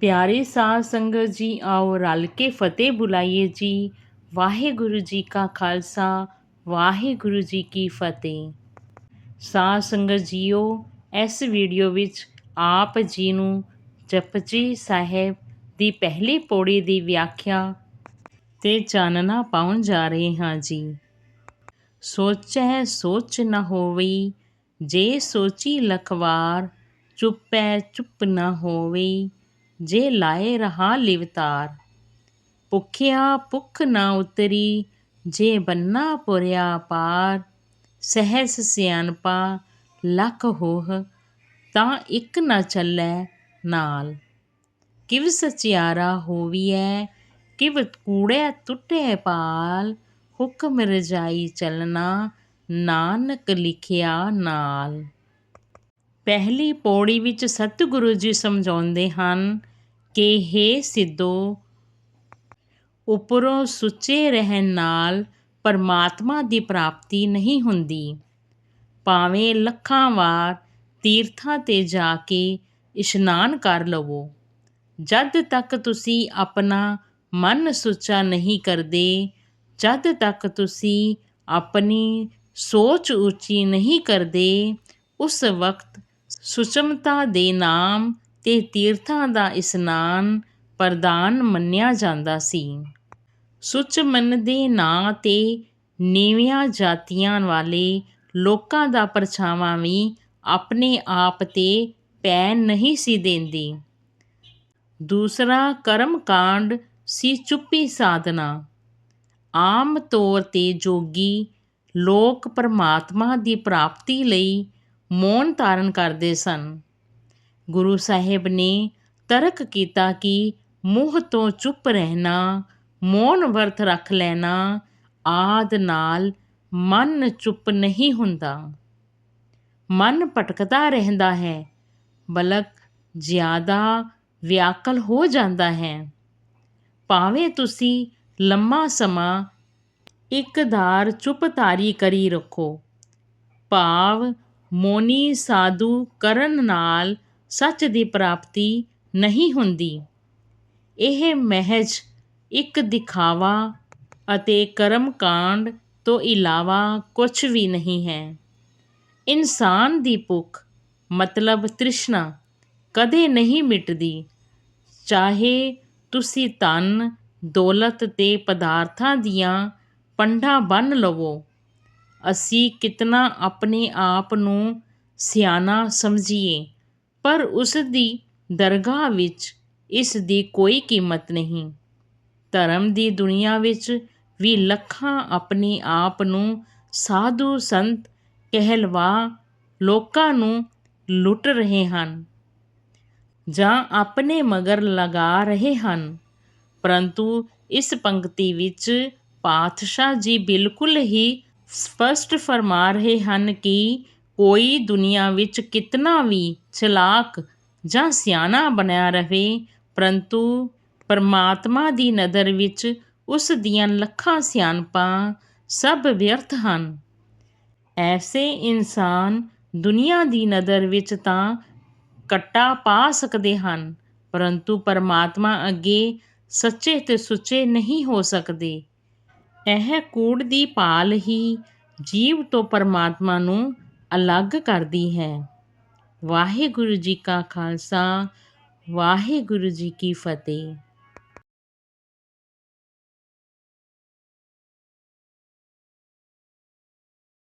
ਪਿਆਰੇ ਸਾਧ ਸੰਗਤ ਜੀ, ਆਓ ਰਲ ਕੇ ਫਤਿਹ ਬੁਲਾਈਏ ਜੀ। ਵਾਹਿਗੁਰੂ ਜੀ ਕਾ ਖਾਲਸਾ, ਵਾਹਿਗੁਰੂ ਜੀ ਕੀ ਫਤਿਹ। ਸਾਧ ਸੰਗਤ ਜੀਓ, ਇਸ ਵੀਡੀਓ ਵਿੱਚ ਆਪ ਜੀ ਨੂੰ ਜਪਜੀ ਸਾਹਿਬ ਦੀ ਪਹਿਲੀ ਪੌੜੀ ਦੀ ਵਿਆਖਿਆ ਤੇ ਚਾਨਣਾ ਪਾਉਣ ਜਾ ਰਹੇ ਹਾਂ ਜੀ। ਸੋਚੈ ਸੋਚ ਨ ਹੋਵਈ ਜੇ ਸੋਚੀ ਲਖਵਾਰ ਚੁੱਪੈ ਚੁੱਪ ਨ ਹੋਵਈ ਜੇ ਲਾਏ ਰਹਾ ਲਿਵਤਾਰ। ਭੁਖਿਆ ਭੁਖ ਨਾ ਉਤਰੀ, ਜੇ ਬੰਨਾ ਪੁਰਿਆ ਪਾਰ। ਸਹਿਸ ਸਿਆਣਪਾ ਲੱਖ ਹੋਹ, ਤਾਂ ਇੱਕ ਨਾ ਚੱਲੈ ਨਾਲ। ਕਿਵ ਸਚਿਆਰਾ ਹੋਵੀਐ, ਕਿਵ ਕੂੜੈ ਟੁੱਟੇ ਪਾਲ। ਹੁਕਮ ਰਜਾਈ ਚੱਲਣਾ, ਨਾਨਕ ਲਿਖਿਆ ਨਾਲ। ਪਹਿਲੀ ਪੌੜੀ ਵਿੱਚ ਸਤਿਗੁਰੂ ਜੀ ਸਮਝਾਉਂਦੇ ਹਨ ਕਿ हे ਸਿੱਧੋ, ਉੱਪਰੋਂ ਸੁੱਚੇ ਰਹਿਣ ਨਾਲ ਪਰਮਾਤਮਾ ਦੀ ਪ੍ਰਾਪਤੀ ਨਹੀਂ ਹੁੰਦੀ। ਭਾਵੇਂ ਲੱਖਾਂ ਵਾਰ ਤੀਰਥਾਂ ਤੇ ਜਾ ਕੇ ਇਸ਼ਨਾਨ ਕਰ ਲਵੋ, ਜਦ ਤੱਕ ਤੁਸੀਂ ਆਪਣਾ ਮਨ ਸੁੱਚਾ ਨਹੀਂ ਕਰਦੇ, ਜਦ ਤੱਕ ਤੁਸੀਂ ਆਪਣੀ ਸੋਚ ਉੱਚੀ ਨਹੀਂ ਕਰਦੇ, ਉਸ ਵਕਤ ਸੁਚਮਤਾ ਦੇ ਨਾਮ ਅਤੇ ਤੀਰਥਾਂ ਦਾ ਇਸ਼ਨਾਨ ਪ੍ਰਦਾਨ ਮੰਨਿਆ ਜਾਂਦਾ ਸੀ। ਸੁਚ ਮਨ ਦੇ ਨਾਂ ਤੇ ਨੀਵੀਆਂ ਜਾਤੀਆਂ ਵਾਲੇ ਲੋਕਾਂ ਦਾ ਪਰਛਾਵਾਂ ਵੀ ਆਪਣੇ ਆਪ ਤੇ ਪੈ ਨਹੀਂ ਸੀ ਦਿੰਦੀ। ਦੂਸਰਾ ਕਰਮ ਕਾਂਡ ਸੀ ਚੁੱਪੀ ਸਾਧਨਾ। ਆਮ ਤੌਰ ਤੇ ਜੋਗੀ ਲੋਕ ਪਰਮਾਤਮਾ ਦੀ ਪ੍ਰਾਪਤੀ ਲਈ ਮੌਨ ਧਾਰਨ ਕਰਦੇ ਸਨ। ਗੁਰੂ ਸਾਹਿਬ ਨੇ ਤਰਕ ਕੀਤਾ ਕਿ ਮੂੰਹ ਤੋਂ ਚੁੱਪ ਰਹਿਣਾ, ਮੌਨ ਵਰਤ ਰੱਖ ਲੈਣਾ, ਆਦ ਨਾਲ ਮਨ ਚੁੱਪ ਨਹੀਂ ਹੁੰਦਾ। ਮਨ ਭਟਕਦਾ ਰਹਿੰਦਾ ਹੈ, ਬਲਕ ਜ਼ਿਆਦਾ ਵਿਆਕਲ ਹੋ ਜਾਂਦਾ ਹੈ। ਭਾਵੇਂ ਤੁਸੀਂ ਲੰਮਾ ਸਮਾਂ ਇੱਕ ਧਾਰ ਚੁੱਪ ਧਾਰੀ ਕਰੀ ਰੱਖੋ, ਭਾਵ ਮੋਨੀ ਸਾਧੂ ਕਰਨ ਨਾਲ ਸੱਚ ਦੀ ਪ੍ਰਾਪਤੀ ਨਹੀਂ ਹੁੰਦੀ। ਇਹ ਮਹਿਜ ਇੱਕ ਦਿਖਾਵਾ ਅਤੇ ਕਰਮ ਕਾਂਡ ਤੋਂ ਇਲਾਵਾ ਕੁਝ ਵੀ ਨਹੀਂ ਹੈ। ਇਨਸਾਨ ਦੀ ਭੁੱਖ ਮਤਲਬ ਤ੍ਰਿਸ਼ਨਾ ਕਦੇ ਨਹੀਂ ਮਿਟਦੀ। ਚਾਹੇ ਤੁਸੀਂ ਧਨ, ਦੌਲਤ ਤੇ ਪਦਾਰਥਾਂ ਦੀਆਂ ਪੰਡਾਂ ਬੰਨ ਲਵੋ, ਅਸੀਂ ਕਿਤਨਾ ਆਪਣੇ ਆਪ ਨੂੰ ਸਿਆਣਾ ਸਮਝੀਏ। ਪਰ ਉਸ ਦੀ ਦਰਗਾਹ ਵਿੱਚ ਇਸ ਦੀ ਕੋਈ ਕੀਮਤ ਨਹੀਂ। ਧਰਮ ਦੀ ਦੁਨੀਆ ਵਿੱਚ ਵੀ ਲੱਖਾਂ ਆਪਣੇ ਆਪ ਨੂੰ ਸਾਧੂ ਸੰਤ ਕਹਿਲਵਾ ਲੋਕਾਂ ਨੂੰ ਲੁੱਟ ਰਹੇ ਹਨ ਜਾਂ ਆਪਣੇ ਮਗਰ ਲਗਾ ਰਹੇ ਹਨ। ਪਰੰਤੂ ਇਸ ਪੰਕਤੀ ਵਿੱਚ ਪਾਤਸ਼ਾਹ ਜੀ ਬਿਲਕੁਲ ਹੀ ਸਪਸ਼ਟ ਫਰਮਾ ਰਹੇ ਹਨ ਕਿ ਕੋਈ ਦੁਨੀਆ ਵਿੱਚ ਕਿਤਨਾ ਵੀ ਚਲਾਕ ਜਾਂ ਸਿਆਣਾ ਬਣਿਆ ਰਹੇ, ਪਰੰਤੂ ਪਰਮਾਤਮਾ ਦੀ ਨਜ਼ਰ ਵਿੱਚ ਉਸ ਦੀਆਂ ਲੱਖਾਂ ਸਿਆਣਪਾਂ ਸਭ ਵਿਅਰਥ ਹਨ। ਐਸੇ ਇਨਸਾਨ ਦੁਨੀਆ ਦੀ ਨਜ਼ਰ ਵਿੱਚ ਤਾਂ ਕੱਟਾ ਪਾ ਸਕਦੇ ਹਨ, ਪਰੰਤੂ ਪਰਮਾਤਮਾ ਅੱਗੇ ਸੱਚੇ ਤੇ ਸੁੱਚੇ ਨਹੀਂ ਹੋ ਸਕਦੇ। ਇਹ ਕੂੜ ਦੀ ਭਾਲ ਹੀ ਜੀਵ ਤੋਂ ਪਰਮਾਤਮਾ ਨੂੰ ਅਲੱਗ ਕਰਦੀ ਹੈ। ਵਾਹਿਗੁਰੂ ਜੀ ਕਾ ਖਾਲਸਾ ਵਾਹਿਗੁਰੂ ਜੀ ਕੀ ਫਤਿਹ।